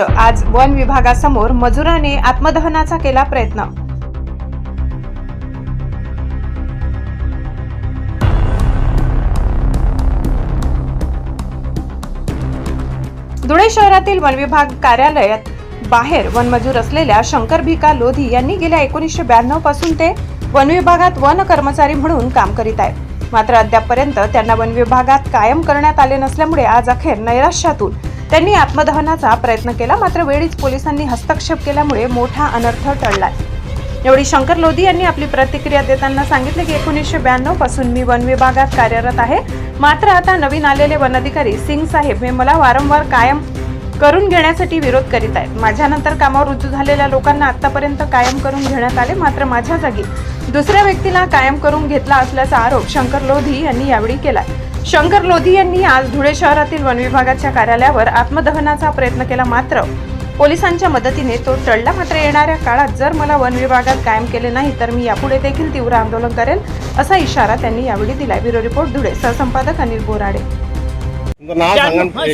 आज वन विभागासमोर मजुराने आत्मदहनाचा केला प्रयत्न. धुळे शहरातील वन विभाग कार्यालयात बाहेर वनमजूर असलेल्या शंकर भिका लोधी यांनी गेल्या एकोणीसशे ब्याण्णवपासून ते वन विभागात वन कर्मचारी म्हणून काम करीत आहेत. मात्र अद्यापपर्यंत त्यांना वन विभागात कायम करण्यात आले नसल्यामुळे आज अखेर नैराश्यातून त्यांनी आत्मदहनाचा प्रयत्न केला मात्र वेळीच पोलिसांनी हस्तक्षेप केल्यामुळे मोठा अनर्थ टळला एवढी शंकर लोधी यांनी आपली प्रतिक्रिया देताना सांगितले की एकोणीसशे ब्याण्णवपासून मी वन विभागात कार्यरत आहे. मात्र आता नवीन आलेले वन अधिकारी सिंग साहेब हे मला वारंवार कायम करून घेण्यासाठी विरोध करीत आहेत. माझ्यानंतर कामावर रुजू झालेल्या लोकांना आतापर्यंत कायम करून घेण्यात आले मात्र माझ्या जागी दुसऱ्या व्यक्तीला कायम करून घेतला असल्याचा आरोप शंकर लोधी यांनी यावेळी केला शंकर लोधी यांनी आज धुळे शहरातील वन विभागाच्या कार्यालयावर आत्मदहनाचा प्रयत्न केला मात्र पोलिसांच्या मदतीने तो टळला. मात्र येणाऱ्या काळात जर मला वन विभागात कायम केले नाही तर मी यापुढे देखील तीव्र आंदोलन करेल असा इशारा त्यांनी यावेळी दिलाय. Bureau report Dhule. सहसंपादक Anil Borade.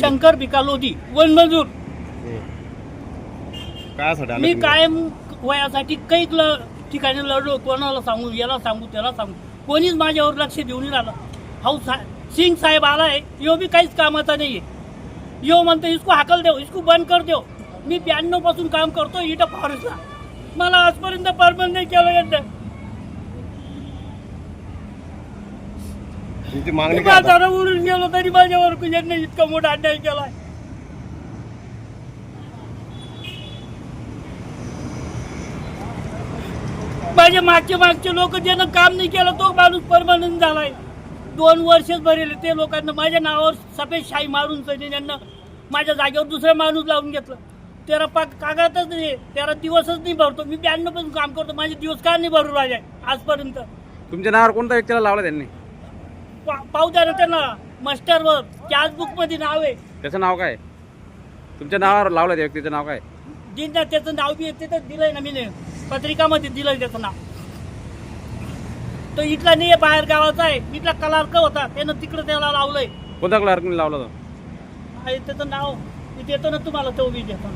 Shankar Bikalodi वनमजूर मी? कायम वयासाठी काही ठिकाणी लढलो. कोणाला सांगू याला सांगू त्याला सांगू. कोणीच माझ्यावर लक्ष देऊन राहिलं. हाऊ सा सिंग साहेब आलाय यो बी काहीच कामाचा नाहीये. यो म्हणतो इसको हाकल देव इसको बंद कर देव मी ब्याण्णवपासून काम करतो इथं फॉरेस्टला मला आजपर्यंत परमनंट नाही केलं तुमची मागणी काय आता? गेलो तरी माझ्यावर यांनी इतका मोठा अन्याय केलाय. माझे मागचे मागचे लोक ज्यानं काम नाही केलं तो माणूस परमनंट झालाय. दोन वर्षच भरेले. ते लोकांना माझ्या नावावर सफेद शाही मारून त्यांना माझ्या जागेवर दुसरा माणूस लावून घेतलं. तेरा पाक कागदच नाही. तेरा दिवसच नाही भरतो. मी ब्याण्णवपासून काम करतो. माझे दिवस का नाही भरू राहिले आजपर्यंत? तुमच्या नावावर कोणत्या व्यक्तीला लावला त्यांनी? पा- पाहू द्या ना त्यांना. मास्टरवर. कॅश बुकमध्ये नाव आहे. त्याचं नाव काय? तुमच्या नावावर लावलं त्या व्यक्तीचं नाव काय? दिन त्याचं नाव बी येते तर दिलंय ना मी पत्रिकामध्ये दिलंय त्याचं नाव. तो इथला नाही आहे बाहेर गावाचा आहे. इथला कलार्क होता त्यानं तिकडं त्याला लावलंय. कोणत्या क्लार्कने लावला तो? आणि त्याचं नाव मी देतो ना तुम्हाला तो बी देतो.